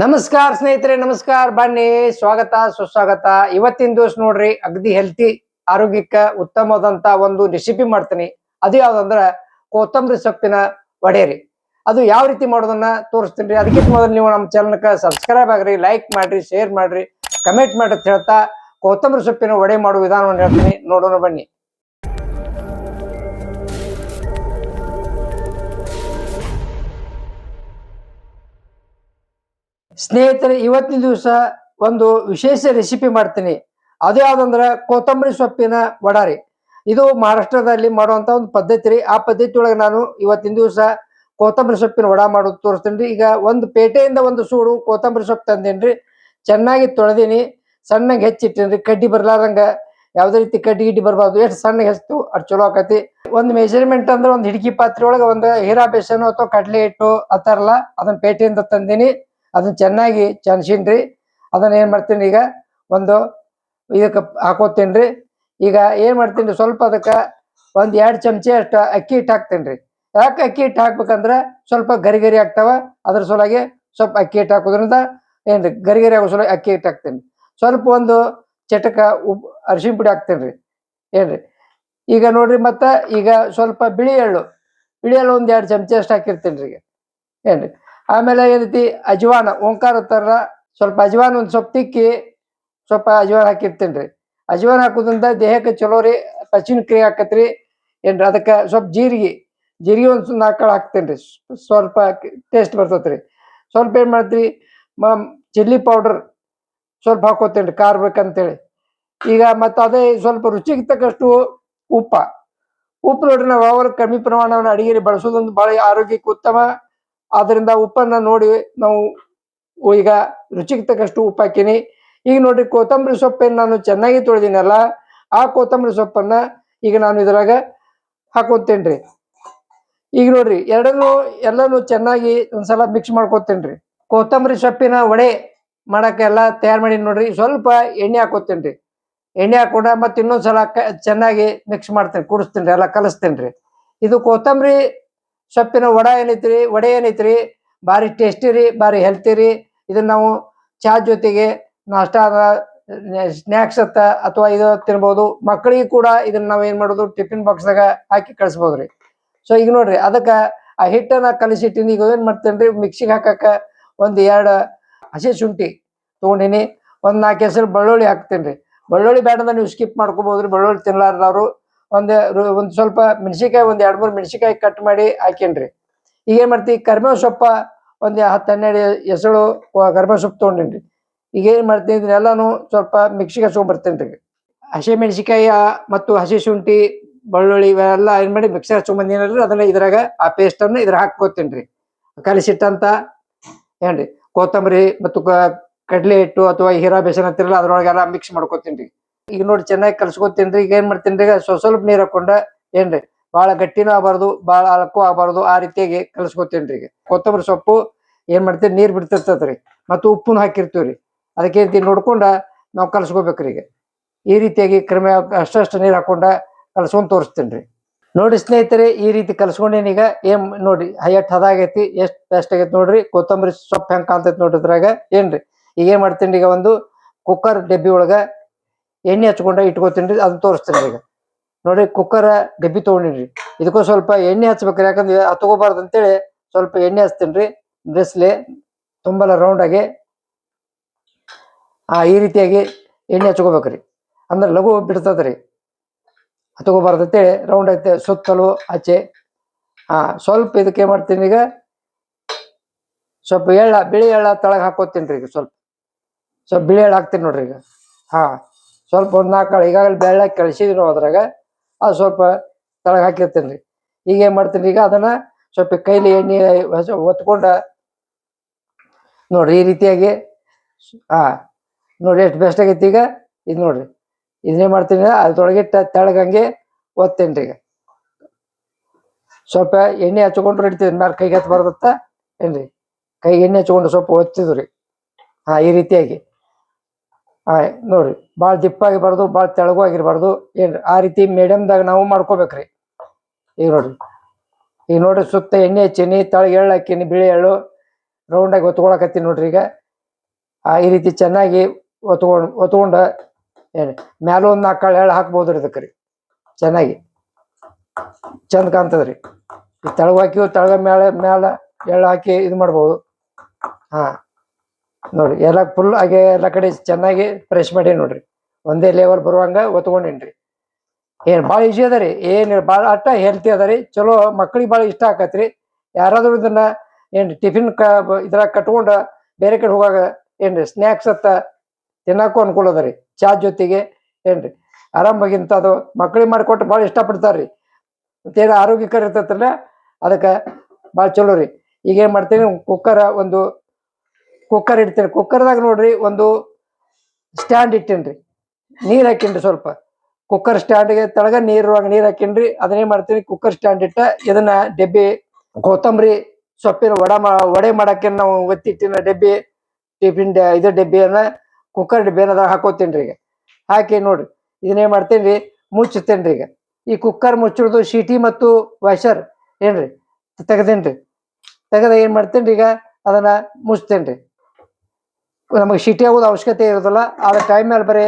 ನಮಸ್ಕಾರ ಸ್ನೇಹಿತರೆ, ನಮಸ್ಕಾರ ಬನ್ನಿ. ಸ್ವಾಗತ, ಸುಸ್ವಾಗತ. ಇವತ್ತಿನ ದಿವಸ ನೋಡ್ರಿ, ಅಗದಿ ಹೆಲ್ತಿ ಆರೋಗ್ಯಕ್ಕ ಉತ್ತಮವಾದಂತ ಒಂದು ರೆಸಿಪಿ ಮಾಡ್ತೀನಿ. ಅದು ಯಾವ್ದಂದ್ರ, ಕೊತ್ತಂಬರಿ ಸೊಪ್ಪಿನ ವಡೆ ರೀ. ಅದು ಯಾವ ರೀತಿ ಮಾಡೋದನ್ನ ತೋರಿಸ್ತೀನಿ ಅದಕ್ಕಿಂತ ಮೊದಲು ನೀವು ನಮ್ಮ ಚಾನಲ್ಕ ಸಬ್ಸ್ಕ್ರೈಬ್ ಆಗ್ರಿ ಲೈಕ್ ಮಾಡ್ರಿ ಶೇರ್ ಮಾಡ್ರಿ ಕಮೆಂಟ್ ಮಾಡ್ರಿ ಅಂತ ಹೇಳ್ತಾ, ಕೊತ್ತಂಬರಿ ಸೊಪ್ಪಿನ ವಡೆ ಮಾಡುವ ವಿಧಾನವನ್ನು ಹೇಳ್ತೀನಿ. ನೋಡೋಣ ಬನ್ನಿ. ಸ್ನೇಹಿತರೆ, ಇವತ್ತಿನ ದಿವಸ ಒಂದು ವಿಶೇಷ ರೆಸಿಪಿ ಮಾಡ್ತೀನಿ. ಅದು ಯಾವ್ದಂದ್ರೆ ಕೊತ್ತಂಬರಿ ಸೊಪ್ಪಿನ ವಡಾರಿ. ರೀ ಇದು ಮಹಾರಾಷ್ಟ್ರದಲ್ಲಿ ಮಾಡುವಂತ ಒಂದು ಪದ್ಧತಿ ರೀ. ಆ ಪದ್ಧತಿ ಒಳಗೆ ನಾನು ಇವತ್ತಿನ ದಿವಸ ಕೊತ್ತಂಬರಿ ಸೊಪ್ಪಿನ ವಡ ಮಾಡೋದು ತೋರಿಸ್ತೀನಿ ರೀ. ಈಗ ಒಂದು ಪೇಟೆಯಿಂದ ಒಂದು ಸೂಡು ಕೊತ್ತಂಬರಿ ಸೊಪ್ಪು ತಂದೇನ್ರಿ ಚೆನ್ನಾಗಿ ತೊಳೆದೀನಿ. ಸಣ್ಣಗೆ ಹೆಚ್ಚಿಟ್ಟೇನ್ರಿ ಕಡ್ಡಿ ಬರ್ಲಾರ್ದಂಗ ಯಾವುದೇ ರೀತಿ ಕಡ್ಡಿ ಗಿಡ್ಡಿ ಬರಬಾರ್ದು. ಎಷ್ಟು ಸಣ್ಣಗೆ ಹೆಚ್ಚು ಅಷ್ಟು ಚಲೋ ಆಕತಿ. ಒಂದು ಮೆಜರ್ಮೆಂಟ್ ಅಂದ್ರೆ ಒಂದು ಹಿಡಿಕಿ ಪಾತ್ರೆ ಒಳಗೆ ಒಂದು ಹೀರಾ ಬೇಸನ್ ಅಥವಾ ಕಡಲೆ ಹಿಟ್ಟು ಅತ್ತಾರಲ್ಲ ಅದನ್ನ ಪೇಟೆಯಿಂದ ತಂದೀನಿ. ಅದನ್ನ ಚೆನ್ನಾಗಿ ಚನ್ಸಿನ್ರಿ ಅದನ್ನ ಏನು ಮಾಡ್ತೀನಿ ಈಗ ಒಂದು ಇದಕ್ಕೆ ಹಾಕೋತೀನಿ ಈಗ ಏನು ಮಾಡ್ತೀನಿ ಸ್ವಲ್ಪ ಅದಕ್ಕೆ ಒಂದು ಎರಡು ಚಮಚೆ ಅಷ್ಟು ಅಕ್ಕಿ ಹಿಟ್ಟು ಹಾಕ್ತೇನ್ರಿ. ಯಾಕೆ ಅಕ್ಕಿ ಹಿಟ್ಟು ಹಾಕ್ಬೇಕಂದ್ರೆ ಸ್ವಲ್ಪ ಗರಿ ಗರಿ ಆಗ್ತಾವ. ಅದ್ರ ಸಲುವಾಗಿ ಸ್ವಲ್ಪ ಅಕ್ಕಿ ಹಿಟ್ಟು ಹಾಕೋದ್ರಿಂದ ಏನ್ರಿ ಗರಿ ಗರಿ ಆಗೋ ಸಲುವಾಗಿ ಅಕ್ಕಿ ಹಿಟ್ಟು ಹಾಕ್ತೀನಿ. ಸ್ವಲ್ಪ ಒಂದು ಚಟಕ ಉಪ್ ಅರಿಶಿನ ಪುಡಿ ಹಾಕ್ತೇನ್ರಿ. ಏನ್ರಿ? ಈಗ ನೋಡ್ರಿ ಮತ್ತ ಈಗ ಸ್ವಲ್ಪ ಬಿಳಿ ಎಳ್ಳು. ಬಿಳಿ ಎಳ್ಳು ಒಂದು ಎರಡು ಚಮಚೆ ಅಷ್ಟು ಹಾಕಿರ್ತೇನ್ರಿ ಈಗ. ಏನ್ರಿ? ಆಮೇಲೆ ಏನೈತಿ ಅಜವಾನ, ಓಂಕಾರ ತರ ಸ್ವಲ್ಪ ಅಜವಾನ ಒಂದು ಸ್ವಲ್ಪ ತಿಕ್ಕಿ, ಸ್ವಲ್ಪ ಅಜ್ವಾನ ಹಾಕಿರ್ತೇನ್ರಿ. ಅಜವಾನ ಹಾಕೋದ್ರಿಂದ ದೇಹಕ್ಕೆ ಚಲೋ ರೀ, ಪಚಿನ ಕ್ರಿಯೆ ಆಕತ್ರಿ. ಏನ್ರಿ? ಅದಕ್ಕೆ ಸ್ವಲ್ಪ ಜೀರಿಗೆ ಜೀರಿಗೆ ಒಂದ್ ನಾಲ್ಕು ಹಾಕ್ತೇನ್ರಿ. ರೀ ಸ್ವಲ್ಪ ಟೇಸ್ಟ್ ಬರ್ತೈತ್ರಿ. ಸ್ವಲ್ಪ ಏನ್ ಮಾಡ್ತೀರಿ? ಮ ಚಿಲ್ಲಿ ಪೌಡರ್ ಸ್ವಲ್ಪ ಹಾಕೋತೇನ್ರಿ, ಖಾರ ಬೇಕಂತೇಳಿ. ಈಗ ಮತ್ತ ಅದೇ ಸ್ವಲ್ಪ ರುಚಿಗೆ ತಕ್ಕಷ್ಟು ಉಪ್ಪ. ಉಪ್ಪು ನೋಡ್ರಿ, ನಾವು ಯಾವಾಗ ಕಮ್ಮಿ ಪ್ರಮಾಣವನ್ನು ಅಡಿಗೆ ಬಳಸೋದೊಂದು ಬಹಳ ಆರೋಗ್ಯಕ್ಕೆ ಉತ್ತಮ. ಆದ್ರಿಂದ ಉಪ್ಪನ್ನ ನೋಡಿ ನಾವು ಈಗ ರುಚಿಗೆ ತಕ್ಕಷ್ಟು ಉಪ್ಪು ಹಾಕಿನಿ. ಈಗ ನೋಡ್ರಿ ಕೊತ್ತಂಬರಿ ಸೊಪ್ಪೇನು ನಾನು ಚೆನ್ನಾಗಿ ತೊಳೆದಿನಲ್ಲ, ಆ ಕೊತ್ತಂಬರಿ ಸೊಪ್ಪನ್ನ ಈಗ ನಾನು ಇದ್ರಾಗ ಹಾಕೋತೇನ್ರಿ. ಈಗ ನೋಡ್ರಿ ಎರಡನ್ನು, ಎಲ್ಲಾನು ಚೆನ್ನಾಗಿ ಒಂದ್ಸಲ ಮಿಕ್ಸ್ ಮಾಡ್ಕೋತೇನ್ರಿ. ಕೊತ್ತಂಬರಿ ಸೊಪ್ಪಿನ ವಡೆ ಮಾಡಕ್ಕೆ ಎಲ್ಲ ತಯಾರು ಮಾಡಿ ನೋಡ್ರಿ, ಸ್ವಲ್ಪ ಎಣ್ಣೆ ಹಾಕೋತೇನ್ರಿ. ಎಣ್ಣೆ ಹಾಕೊಂಡ ಮತ್ತೆ ಇನ್ನೊಂದ್ಸಲ ಚೆನ್ನಾಗಿ ಮಿಕ್ಸ್ ಮಾಡ್ತೇನೆ, ಕುಡಿಸ್ತೇನ್ರಿ, ಎಲ್ಲ ಕಲಿಸ್ತೇನ್ರಿ. ಇದು ಕೊತ್ತಂಬರಿ ಸೊಪ್ಪಿನ ವಡ ಏನೈತ್ರಿ, ವಡೆ ಏನೈತ್ರಿ? ಭಾರಿ ಟೇಸ್ಟಿ ರೀ ಭಾರಿ ಹೆಲ್ತಿ ರೀ. ಇದನ್ನ ನಾವು ಚಾ ಜೊತೆಗೆ ನಾಷ್ಟ ಸ್ನ್ಯಾಕ್ಸ್ ಅತ್ತ ಅಥವಾ ಇದು ತಿನ್ಬೋದು. ಮಕ್ಕಳಿಗೆ ಕೂಡ ಇದನ್ನ ನಾವು ಏನ್ ಮಾಡೋದು? ಟಿಫಿನ್ ಬಾಕ್ಸ್ದಾಗ ಹಾಕಿ ಕಳಿಸ್ಬೋದ್ರಿ ಸೊ ಈಗ ನೋಡ್ರಿ, ಅದಕ್ಕೆ ಆ ಹಿಟ್ಟನ್ನ ಕಲಿಸಿಟ್ಟಿನಿ. ಈಗ ಏನ್ ಮಾಡ್ತೇನ್ರಿ ಮಿಕ್ಸಿಗೆ ಹಾಕಕ್ಕ ಒಂದ್ ಎರಡು ಹಸಿ ಶುಂಠಿ ತಗೊಂಡಿನಿ. ಒಂದ್ ನಾಲ್ಕು ಹೆಸರು ಬೆಳ್ಳುಳ್ಳಿ ಹಾಕ್ತೇನ್ರಿ ಬೆಳ್ಳುಳ್ಳಿ ಬೇಡದ ನೀವು ಸ್ಕಿಪ್ ಮಾಡ್ಕೋಬಹುದ್ರಿ ಬೆಳ್ಳುಳ್ಳಿ ತಿನ್ಲಾರ್ದವ್ರು. ಒಂದ್ ಒಂದು ಸ್ವಲ್ಪ ಮೆಣಸಿಕಾಯಿ ಒಂದ್ ಎರಡ್ ಮೂರು ಮೆಣಸಿಕಾಯಿ ಕಟ್ ಮಾಡಿ ಹಾಕೇನ್ರಿ. ಈಗ ಏನ್ ಮಾಡ್ತೀವಿ ಕರಿಬೇವು ಸೊಪ್ಪ ಒಂದು ಹತ್ತು ಹನ್ನೆರಡು ಹೆಸರು ಕರಿಬೇವು ಸೊಪ್ಪು ತೊಗೊಂಡಿನ್ರಿ. ಈಗ ಏನ್ ಮಾಡ್ತೀನಿ ಇದನ್ನೆಲ್ಲಾನು ಸ್ವಲ್ಪ ಮಿಕ್ಸಿಗೆ ಹಚ್ಕೊಂಡ್ಬರ್ತೇನ್ರಿ ಹಸಿ ಮೆಣಸಿಕಾಯಿ ಮತ್ತು ಹಸಿ ಶುಂಠಿ, ಬೆಳ್ಳುಳ್ಳಿ ಇವೆಲ್ಲ ಏನ್ ಮಾಡಿ ಮಿಕ್ಸರ್ ಹಚ್ಕೊಂಡ್ಬಂದಿನಲ್ರಿ ಅದನ್ನ ಇದ್ರಾಗ ಆ ಪೇಸ್ಟ್ ಅನ್ನ ಇದ್ರ ರೀ ಕಲಿಸಿಟ್ಟಂತ ಏನ್ರಿ, ಕೊತ್ತಂಬರಿ ಮತ್ತು ಕಡಲೆ ಹಿಟ್ಟು ಅಥವಾ ಹೀರಾ ಬೇಸನ್ ಅಂತಿರಲ್ಲ, ಅದ್ರೊಳಗೆಲ್ಲ ಮಿಕ್ಸ್ ಮಾಡ್ಕೋತೀನ್ರಿ. ಈಗ ನೋಡಿ ಚೆನ್ನಾಗಿ ಕಲ್ಸ್ಕೊತೀನ್ರಿ ಈಗ ಏನ್ ಮಾಡ್ತೀನಿ ಈಗ ಸ್ವ- ಸ್ವಲ್ಪ ನೀರ್ ಹಾಕೊಂಡ ಏನ್ರಿ ಬಹಳ ಗಟ್ಟಿನೂ ಆಗಬಾರ್ದು ಬಹಳ ಅಳಕು ಆಗಬಾರ್ದು, ಆ ರೀತಿಯಾಗಿ ಕಲ್ಸ್ಕೊತೀನ್ರಿ ಈಗ. ಕೊತ್ತಂಬರಿ ಸೊಪ್ಪು, ಏನ್ ಮಾಡ್ತೀವಿ ನೀರ್ ಬಿಡ್ತಿರ್ತೈತ್ರಿ ಮತ್ತು ಉಪ್ಪುನು ಹಾಕಿರ್ತೀವ್ರಿ ಅದಕ್ಕೆ ನೋಡ್ಕೊಂಡ ನಾವು ಕಲ್ಸ್ಕೊಬೇಕ್ರಿ ಈಗ. ಈ ರೀತಿಯಾಗಿ ಕ್ರಮ ಅಷ್ಟಷ್ಟು ನೀರ್ ಹಾಕೊಂಡ ಕಲ್ಸ್ಕೊಂಡ್ ರೀ. ನೋಡಿ ಸ್ನೇಹಿತರೆ, ಈ ರೀತಿ ಕಲ್ಸ್ಕೊಂಡೇನೀಗ ಏನ್ ಹೈಯಟ್ ಹದ ಆಗೈತಿ ಎಷ್ಟ್ ಬೆಸ್ಟ್ ಆಗೈತಿ ನೋಡ್ರಿ, ಕೊತ್ತಂಬರಿ ಸೊಪ್ಪು ಹೆಂಗ್ ಕಾಣ್ತೈತಿ ನೋಡಿದ್ರಾಗ ಏನ್ರಿ, ಈಗ ಏನ್ ಮಾಡ್ತೀನಿ ಈಗ ಒಂದು ಕುಕ್ಕರ್ ಡಬ್ಬಿ ಒಳಗ ಎಣ್ಣೆ ಹಚ್ಕೊಂಡ ಇಟ್ಕೋತೀನಿ ಅದನ್ನ ತೋರಿಸ್ತೀನಿ ಈಗ. ನೋಡ್ರಿ ಕುಕ್ಕರ್ ಡಬ್ಬಿ ತಗೊಂಡಿನ್ರಿ. ಇದಕ್ಕೂ ಸ್ವಲ್ಪ ಎಣ್ಣೆ ಹಚ್ಬೇಕ್ರಿ, ಯಾಕಂದ್ರೆ ಹತ್ಕೋಬಾರ್ದು ಅಂತೇಳಿ ಸ್ವಲ್ಪ ಎಣ್ಣೆ ಹಚ್ತೀನಿ ರೀ ಬ್ರೆಸ್ಲೆ ತುಂಬಲ್ಲ ರೌಂಡಾಗಿ ಆ ಈ ರೀತಿಯಾಗಿ ಎಣ್ಣೆ ಹಚ್ಕೋಬೇಕ್ರಿ. ಅಂದ್ರೆ ಲಘು ಬಿಡ್ತದ್ರಿ. ಹತ್ಕೋಬಾರ್ದು ಅಂತೇಳಿ ರೌಂಡ್ ಐತೆ ಸುತ್ತಲೂ ಆಚೆ. ಹಾ ಸ್ವಲ್ಪ ಇದಕ್ಕೆ ಏನ್ ಮಾಡ್ತೀನಿ ಈಗ, ಸ್ವಲ್ಪ ಎಳ್ಳ, ಬಿಳಿ ಎಳ್ಳ ತಳಗ್ ಹಾಕೋತೀನಿ ಈಗ ಸ್ವಲ್ಪ. ಸ್ವಲ್ಪ ಬಿಳಿ ಎಳ್ಳ ಹಾಕ್ತೀನಿ ನೋಡ್ರಿ ಈಗ. ಹಾ. ಸ್ವಲ್ಪ ಒಂದು ನಾಲ್ಕು ಈಗಾಗಲೇ ಬೆಳ್ಳ ಕಳಿಸಿದ್ವಿ ಅದ್ರಾಗ, ಅದು ಸ್ವಲ್ಪ ತಳಗ್ ಹಾಕಿರ್ತೀನಿ ರೀ. ಈಗ ಏನು ಮಾಡ್ತೀನಿ ಈಗ ಅದನ್ನ ಸ್ವಲ್ಪ ಕೈಲಿ ಎಣ್ಣೆ ಒತ್ಕೊಂಡ ನೋಡ್ರಿ ಈ ರೀತಿಯಾಗಿ ಹಾಂ ನೋಡಿ ಎಷ್ಟು ಬೆಸ್ಟ್ ಆಗೈತಿ ಈಗ, ಇದು ನೋಡ್ರಿ. ಇದನ್ನೇ ಮಾಡ್ತೀನಿ ಅದ್ರೊಳಗಿಟ್ಟ ತೆಳಗಂಗೆ ಒತ್ತೇನ್ರಿ ಈಗ. ಸ್ವಲ್ಪ ಎಣ್ಣೆ ಹಚ್ಕೊಂಡ್ರು ಇಡ್ತಿದ್ರಿ ಮ್ಯಾಲ ಕೈಗೆ ಹತ್ಬಾರ್ದತ್ತ ಏನ್ರಿ? ಕೈಗೆ ಎಣ್ಣೆ ಹಚ್ಕೊಂಡು ಸ್ವಲ್ಪ ಒತ್ತಿದ್ರಿ ಹಾಂ, ಈ ರೀತಿಯಾಗಿ. ಹಾ ನೋಡ್ರಿ ಭಾಳ ದಿಪ್ಪ ಆಗಿರ್ಬಾರ್ದು ಭಾಳ ತೆಳಗು ಆಗಿರ್ಬಾರ್ದು ಏನ್ರಿ, ಆ ರೀತಿ ಮೀಡಿಯಮ್ದಾಗ ನಾವು ಮಾಡ್ಕೋಬೇಕ್ರಿ. ಈಗ ನೋಡ್ರಿ ಈಗ ನೋಡ್ರಿ, ಸುತ್ತ ಎಣ್ಣೆ ಹಚ್ಚೀನಿ, ತಳಗೆ ಎಳ್ಳು ಹಾಕೀನಿ, ಬಿಳಿ ಎಳ್ಳು ರೌಂಡಾಗಿ ಒತ್ಕೊಳಕತ್ತೀನಿ ನೋಡ್ರಿ ಈಗ. ಆ, ಈ ರೀತಿ ಚೆನ್ನಾಗಿ ಒತ್ಕೊಂಡು ಒತ್ಕೊಂಡು ಏನು ಮ್ಯಾಲ ಒಂದು ನಾಲ್ಕು ಕಾಳು ಎಳ್ಳು ಹಾಕ್ಬೋದ್ರಿ ಇದಕ್ಕೆ ರೀ ಚೆನ್ನಾಗಿ. ಚಂದ ಕಾಣ್ತದ್ರಿ. ಈ ತಳಗ ಹಾಕಿ, ತಳಗ ಮ್ಯಾಲ ಮ್ಯಾಲ ಎಳ್ಳು ಹಾಕಿ ಇದು ಮಾಡ್ಬೋದು. ಹಾ. ನೋಡ್ರಿ ಎಲ್ಲ ಫುಲ್ ಹಾಗೆ ಎಲ್ಲ ಕಡೆ ಚೆನ್ನಾಗಿ ಫ್ರೆಶ್ ಮಾಡಿ ನೋಡ್ರಿ. ಒಂದೇ ಲೆವೆಲ್ ಬರುವಂಗ ಒತ್ಕೊಂಡಿನ್ರಿ. ಏನ್ ಭಾಳ ಈಜಿ ಅದ ರೀ, ಏನ್ ಭಾಳ ಅಟ್ಟ ಹೆಲ್ತಿ ಅದ ರೀ, ಚಲೋ, ಮಕ್ಳಿಗೆ ಭಾಳ ಇಷ್ಟ ಆಕತ್ರಿ. ಯಾರಾದ್ರೂ ಇದನ್ನ ಏನ್ ಟಿಫಿನ್ ಕ, ಇದ್ರಾಗ ಕಟ್ಕೊಂಡ ಬೇರೆ ಕಡೆ ಹೋಗಾಗ ಏನ್ರಿ ಸ್ನ್ಯಾಕ್ಸ್ ಅತ್ತ ತಿನ್ನಕ್ಕೂ ಅನುಕೂಲ ಅದ ರೀ, ಚಾ ಜೊತೆಗೆ ಏನ್ರಿ. ಆರಾಮಾಗಿ ಇಂಥದ್ದು ಮಕ್ಳಿಗೆ ಮಾಡಿಕೊಟ್ಟು ಭಾಳ ಇಷ್ಟಪಡ್ತಾರ್ರಿ ಮತ್ತೇನು ಆರೋಗ್ಯಕರ ಇರ್ತೈತಲ್ಲ, ಅದಕ್ಕೆ ಭಾಳ ಚಲೋ ರೀ. ಈಗ ಏನ್ ಮಾಡ್ತೀನಿ ಕುಕ್ಕರ್ ಒಂದು ಕುಕ್ಕರ್ ಇಡ್ತೇನೆ. ಕುಕ್ಕರ್ದಾಗ ನೋಡ್ರಿ ಒಂದು ಸ್ಟ್ಯಾಂಡ್ ಇಟ್ಟೇನ್ರಿ. ನೀರ್ ಹಾಕಿನ್ರಿ ಸ್ವಲ್ಪ. ಕುಕ್ಕರ್ ಸ್ಟ್ಯಾಂಡ್ಗೆ ನೀರು ನೀರುವಾಗ ನೀರ್ ಹಾಕಿನ್ರಿ. ಅದನ್ನೇ ಮಾಡ್ತೀನಿ. ಕುಕ್ಕರ್ ಸ್ಟ್ಯಾಂಡ್ ಇಟ್ಟ ಇದನ್ನ ಡಬ್ಬಿ, ಕೊತ್ತಂಬರಿ, ಸೊಪ್ಪಿನ ವಡ ವಡೆ ಮಾಡಕ್ಕೆ ನಾವು ಒತ್ತಿಟ್ಟಿನ ಡಬ್ಬಿ, ಟಿಫಿನ್ ಇದ ಡಬ್ಬಿಯನ್ನ ಕುಕ್ಕರ್ ಡಬ್ಬಿ ಅದಾಗ ಹಾಕೋತೀನಿ ಈಗ. ಹಾಕಿ ನೋಡ್ರಿ. ಇದನ್ನೇ ಮಾಡ್ತೇನ್ರಿ. ಮುಚ್ಚುತ್ತೇನ್ರಿ ಈಗ. ಈ ಕುಕ್ಕರ್ ಮುಚ್ಚಿಡ್ದು ಶೀಟಿ ಮತ್ತು ವಾಷರ್ ಏನ್ರಿ? ತೆಗದೇನ್ರಿ. ತೆಗೆದ ಏನ್ ಮಾಡ್ತೇನ್ರಿ ಈಗ? ಅದನ್ನ ಮುಚ್ತೇನ್ರಿ. ನಮಗೆ ಶಿಟಿ ಆಗೋದು ಅವಶ್ಯಕತೆ ಇರೋದಿಲ್ಲ. ಆದ ಟೈಮ್ ಮೇಲೆ ಬರೀ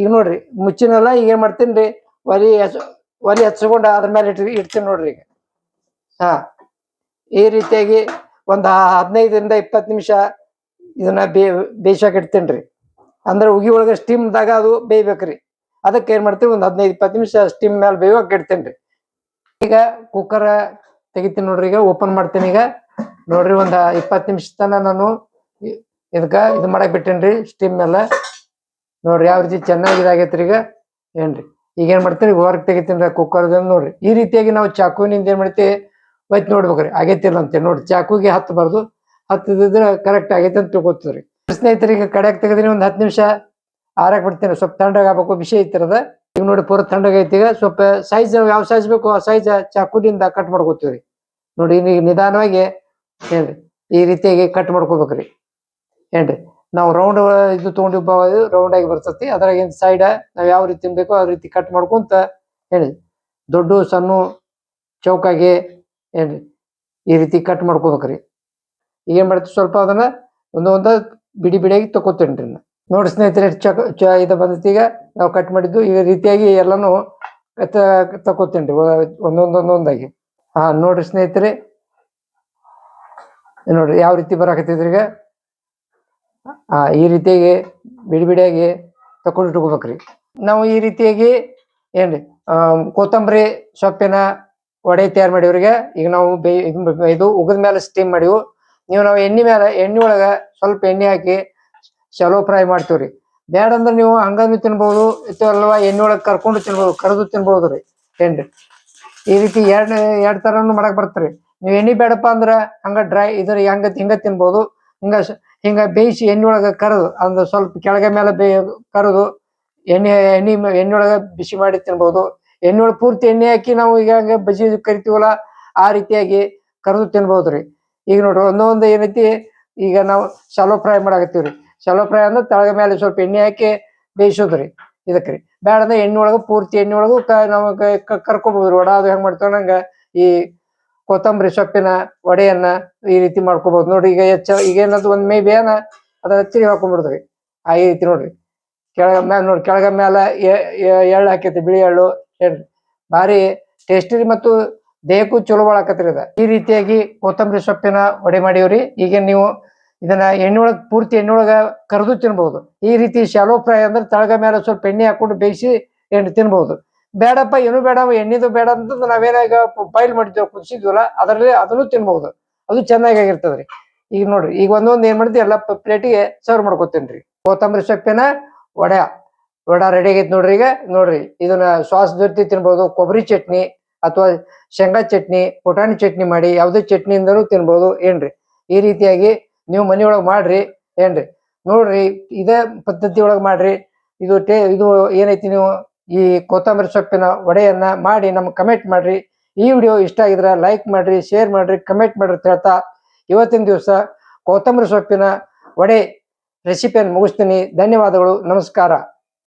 ಈಗ ನೋಡ್ರಿ, ಮುಚ್ಚಿನಲ್ಲ, ಈಗ ಏನ್ ಮಾಡ್ತೀನಿ ರೀ ಒಲಿ ಹಚ್ ಒಲಿ ಹಚ್ಕೊಂಡು ಅದ್ರ ಮೇಲೆ ಇಟ್ಟು ಇಡ್ತೀನಿ ನೋಡ್ರಿ ಈಗ. ಹಾ, ಈ ರೀತಿಯಾಗಿ ಒಂದು ಹದಿನೈದರಿಂದ ಇಪ್ಪತ್ತು ನಿಮಿಷ ಇದನ್ನ ಬೇ ಬೇಯಿಸಾಕ ಇಡ್ತೀನಿ ರೀ ಅಂದ್ರೆ ಉಗಿ ಒಳಗೆ ಸ್ಟೀಮ್ದಾಗ ಅದು ಬೇಯ್ಬೇಕ್ರಿ. ಅದಕ್ಕೆ ಏನು ಮಾಡ್ತೀವಿ, ಒಂದು ಹದಿನೈದು, ಇಪ್ಪತ್ತು ನಿಮಿಷ ಸ್ಟೀಮ್ ಮೇಲೆ ಬೇಯೋಕೆ ಇಡ್ತೀನಿ ರೀ ಈಗ ಕುಕ್ಕರ್ ತೆಗಿತೀನಿ ನೋಡ್ರಿ, ಈಗ ಓಪನ್ ಮಾಡ್ತೀನಿ ಈಗ. ನೋಡ್ರಿ, ಒಂದು ಇಪ್ಪತ್ತು ನಿಮಿಷ ತನ ನಾನು ಇದಕ್ಕ ಇದು ಮಾಡಕ್ ಬಿಟ್ಟೇನ್ರಿ ಸ್ಟೀಮ್ ಎಲ್ಲ. ನೋಡ್ರಿ, ಯಾವ ರೀತಿ ಚೆನ್ನಾಗಿ ಇದಾಗೈತ್ರಿ ಈಗ. ಏನ್ರಿ? ಈಗ ಏನ್ ಮಾಡ್ತೀರಿ? ಹೊರಗ್ ತೆಗಿತೀನಿ ಕುಕ್ಕರ್ ನೋಡ್ರಿ. ಈ ರೀತಿಯಾಗಿ ನಾವು ಚಾಕುವಿನಿಂದ ಏನ್ ಮಾಡ್ತೀವಿ? ಒಯ್ತು ನೋಡ್ಬೇಕ್ರಿ. ಆಗೈತಿಲ್ಲ ಅಂತ ನೋಡ್ರಿ ಚಾಕುಗೆ ಹತ್ತಬಾರ್ದು ಹತ್ತದಿದ್ರೆ ಕರೆಕ್ಟ್ ಆಗೈತೆ ಅಂತ ತಿಳ್ಕೊತೀವ್ರಿ. ಸ್ನೇಹಿತರಿಗೆ ಕಡೆ ತೆಗೆದ್ರಿ ಒಂದ್ ಹತ್ ನಿಮಿಷ. ಆರಾಕ್ ಬಿಡ್ತೀನಿ ಸ್ವಲ್ಪ ತಣ್ಣಗ ಆಗ್ಬೇಕು. ಬಿಸಿ ಐತಿರದ ಈಗ ನೋಡಿ ಪೂರ ತಣ್ಣಗೈತಿ ಈಗ. ಸ್ವಲ್ಪ ಸೈಜ್ ಯಾವ ಸೈಜ್ ಬೇಕು, ಆ ಸೈಜ್ ಚಾಕುದಿಂದ ಕಟ್ ಮಾಡ್ಕೋತೀವ್ರಿ. ನೋಡಿ ಈಗ ನಿಧಾನವಾಗಿ ಏನ್ರಿ? ಈ ರೀತಿಯಾಗಿ ಕಟ್ ಮಾಡ್ಕೋಬೇಕ್ರಿ. ಏನ್ರಿ? ನಾವು ರೌಂಡ್ ಇದು ತಗೊಂಡು ರೌಂಡ್ ಆಗಿ ಬರ್ತತಿ. ಅದ್ರಾಗ ಸೈಡ್ ನಾವ್ ಯಾವ ರೀತಿ ಬೇಕೋ ಆ ರೀತಿ ಕಟ್ ಮಾಡ್ಕೊಂತ ಹೇಳಿ ದೊಡ್ಡ, ಸಣ್ಣ, ಚೌಕಾಗಿ ಏನ್ರಿ? ಈ ರೀತಿ ಕಟ್ ಮಾಡ್ಕೋಬೇಕ್ರಿ. ಏನ್ ಮಾಡ್ತೀವಿ ಸ್ವಲ್ಪ ಅದನ್ನ ಒಂದೊಂದ ಒಂದ ಬಿಡಿ ಬಿಡಿಯಾಗಿ ತಗೋತೇನ್ರಿ ನೋಡಿ ಸ್ನೇಹಿತರೆ ಚಕ್ ಚ, ಇದು ಬಂದೈತಿ ಈಗ. ನಾವು ಕಟ್ ಮಾಡಿದ್ದು ಈ ರೀತಿಯಾಗಿ ಎಲ್ಲಾನು ತಕೋತೇನ್ರಿ. ತಗೋತೇನ್ರಿ ಒಂದೊಂದ ಒಂದೊಂದಾಗಿ ಹಾ, ನೋಡ್ರಿ ಸ್ನೇಹಿತರೆ. ನೋಡ್ರಿ ಯಾವ ರೀತಿ ಬರಾಕತ್ತಿದ್ರಿ ಈಗ? ಈ ರೀತಿಯಾಗಿ ಬಿಡಿ ಬಿಡಿಯಾಗಿ ತಕೊಂಡು ಇಟ್ಕೋಬೇಕ್ರಿ. ನಾವು ಈ ರೀತಿಯಾಗಿ ಏನ್ರಿ ಕೊತ್ತಂಬರಿ ಸೊಪ್ಪಿನ ವಡೆ ತಯಾರು ಮಾಡಿವ್ರಿಗೆ. ಈಗ ನಾವು ಇದು- ಉಗದ ಮೇಲೆ ಸ್ಟೀಮ್ ಮಾಡಿವು. ನೀವು ನಾವು ಎಣ್ಣೆ ಮೇಲೆ ಎಣ್ಣೆ ಒಳಗ ಸ್ವಲ್ಪ ಎಣ್ಣೆ ಹಾಕಿ ಶಲೋ ಫ್ರೈ ಮಾಡ್ತೀವ್ರಿ. ಬೇಡ ಅಂದ್ರೆ ನೀವು ಹಂಗಂದು ತಿನ್ಬೋದು ಅಲ್ವಾ ಎಣ್ಣೆ ಒಳಗೆ ಕರ್ಕೊಂಡು ತಿನ್ಬೋದು, ಕರೆದು ತಿನ್ಬೋದು ರೀ ಏನ್ರಿ, ಈ ರೀತಿ ಎರಡು ಎರಡು ತರನು ಮಾಡಕ್ ಬರ್ತೀರಿ. ನೀವು ಎಣ್ಣೆ ಬೇಡಪ್ಪ ಅಂದ್ರೆ ಹಂಗ ಡ್ರೈ ಇದ್ರ ಹಂಗ ಹಿಂಗ ತಿನ್ಬೋದು. ಹಿಂಗ ಹಿಂಗ ಬೇಯಿಸಿ ಎಣ್ಣೆ ಒಳಗ ಕರೆದು ಅಂದ್ರೆ ಸ್ವಲ್ಪ ಕೆಳಗೆ ಮೇಲೆ ಬೇ, ಕರೆದು, ಎಣ್ಣೆ ಎಣ್ಣೆ ಮ- ಎಣ್ಣೆ ಒಳಗ ಬಿಸಿ ಮಾಡಿ ತಿನ್ಬೋದು. ಎಣ್ಣೆ ಒಳಗೆ ಪೂರ್ತಿ ಎಣ್ಣೆ ಹಾಕಿ ನಾವು ಈಗ ಹಂಗ ಬಜ್ಜಿ ಕರಿತೀವಲ್ಲ, ಆ ರೀತಿಯಾಗಿ ಕರೆದು ತಿನ್ಬೋದ್ರಿ ಈಗ ನೋಡ್ರಿ, ಒಂದೊಂದು ಏನೈತಿ, ಈಗ ನಾವು ಶಾಲೋ ಫ್ರೈ ಮಾಡಾಕತ್ತೀವ್ರಿ ಶಾಲೋ ಫ್ರೈ ಅಂದ್ರೆ ತಳಗ ಮೇಲೆ ಸ್ವಲ್ಪ ಎಣ್ಣೆ ಹಾಕಿ ಬೇಯಿಸೋದ್ರಿ ಇದಕ್ರಿ ಬ್ಯಾಡ ಅಂದ್ರೆ ಎಣ್ಣೆ ಒಳಗೆ ಪೂರ್ತಿ ಎಣ್ಣೆ ಒಳಗೂ ಕ, ನಾವು ಕ- ಕ- ಕರ್ಕೊಬೋದ್ರಿ ವಡ ಅದು ಹೆಂಗ್ ಮಾಡ್ತೇವೆ ನಂಗ ಈ ಕೊತ್ತಂಬರಿ ಸೊಪ್ಪಿನ ವಡೆಯನ್ನ ಈ ರೀತಿ ಮಾಡ್ಕೋಬಹುದು ನೋಡ್ರಿ, ಈಗ ಹೆಚ್ಚ, ಈಗ ಏನದು ಒಂದ್ ಮೇ ಬೇನ ಅದನ್ನ ಹಚ್ಚಿ ಹಾಕೊಂಡ್ಬಿಡ್ತೀವಿ ಆ ಈ ರೀತಿ ನೋಡ್ರಿ. ಕೆಳಗ ಮ್ಯಾಲ ನೋಡ್ರಿ, ಕೆಳಗ ಮ್ಯಾಲ ಎಳ್ಳು ಹಾಕೈತಿ, ಬಿಳಿ ಎಳ್ಳು. ಭಾರಿ ಟೇಸ್ಟಿ ಮತ್ತು ದೇಹಕ್ಕೂ ಚಲೋ ಬಾಳಾಕತ್ರಿ ಅದ. ಈ ರೀತಿಯಾಗಿ ಕೊತ್ತಂಬರಿ ಸೊಪ್ಪಿನ ವಡೆ ಮಾಡಿವ್ರಿ. ಈಗ ನೀವು ಇದನ್ನ ಎಣ್ಣೆ ಒಳಗ್, ಪೂರ್ತಿ ಎಣ್ಣೆ ಒಳಗ ಕರೆದು ತಿನ್ಬಹುದು ಈ ರೀತಿ ಶಾಲೋ ಫ್ರೈ ಅಂದ್ರೆ ತಳಗ ಮೇಲೆ ಸ್ವಲ್ಪ ಎಣ್ಣೆ ಹಾಕೊಂಡು ಬೇಯಿಸಿ ಎಣ್ಣೆ ತಿನ್ಬಹುದು ಬೇಡಪ್ಪ, ಏನು ಬೇಡ, ಎಣ್ಣೆದು ಬೇಡ ಅಂತ ನಾವೇನಾಗ ಬಾಯ್ಲ್ ಮಾಡಿದ್ವಿ, ಕುದಿಸಿದ್ವಲ್ಲ, ಅದರಲ್ಲಿ ಅದನ್ನು ತಿನ್ಬಹುದು. ಅದು ಚೆನ್ನಾಗಿ ಆಗಿರ್ತದ್ರಿ. ಈಗ ನೋಡ್ರಿ, ಈಗ ಒಂದೊಂದು ಏನ್ ಮಾಡ್ತೀವಿ ಎಲ್ಲ ಪ್ಲೇಟಿಗೆ ಸರ್ವ್ ಮಾಡ್ಕೊತೇನ್ರಿ. ಕೊತ್ತಂಬರಿ ಸೊಪ್ಪಿನ ವಡ ವಡ ರೆಡಿ ಆಗೈತಿ ನೋಡ್ರಿ ಈಗ. ನೋಡ್ರಿ, ಇದನ್ನ ಸಾಸ್ ಜೊತೆ ತಿನ್ಬಹುದು, ಕೊಬ್ಬರಿ ಚಟ್ನಿ ಅಥವಾ ಶೇಂಗಾ ಚಟ್ನಿ, ಪುಟಾಣಿ ಚಟ್ನಿ ಮಾಡಿ, ಯಾವುದೇ ಚಟ್ನಿಯಿಂದನೂ ತಿನ್ಬಹುದು, ಏನ್ರಿ? ಈ ರೀತಿಯಾಗಿ ನೀವು ಮನೆಯೊಳಗೆ ಮಾಡ್ರಿ, ಏನ್ರಿ? ನೋಡ್ರಿ, ಇದೇ ಪದ್ಧತಿ ಒಳಗೆ ಮಾಡ್ರಿ. ಇದು ಟೇ ಇದು ಏನೈತಿ ನೀವು? ಈ ಕೊತ್ತಂಬರಿ ಸೊಪ್ಪಿನ ವಡೆಯನ್ನ ಮಾಡಿ ನಮ್ಗೆ ಕಮೆಂಟ್ ಮಾಡ್ರಿ. ಈ ವಿಡಿಯೋ ಇಷ್ಟ ಆಗಿದ್ರೆ ಲೈಕ್ ಮಾಡ್ರಿ ಶೇರ್ ಮಾಡ್ರಿ ಕಮೆಂಟ್ ಮಾಡ್ರಿ ಅಂತ ಹೇಳ್ತಾ ಇವತ್ತಿನ ದಿವಸ ಕೊತ್ತಂಬರಿ ಸೊಪ್ಪಿನ ವಡೆ ರೆಸಿಪಿಯನ್ನು ಮುಗಿಸ್ತೀನಿ. ಧನ್ಯವಾದಗಳು, ನಮಸ್ಕಾರ.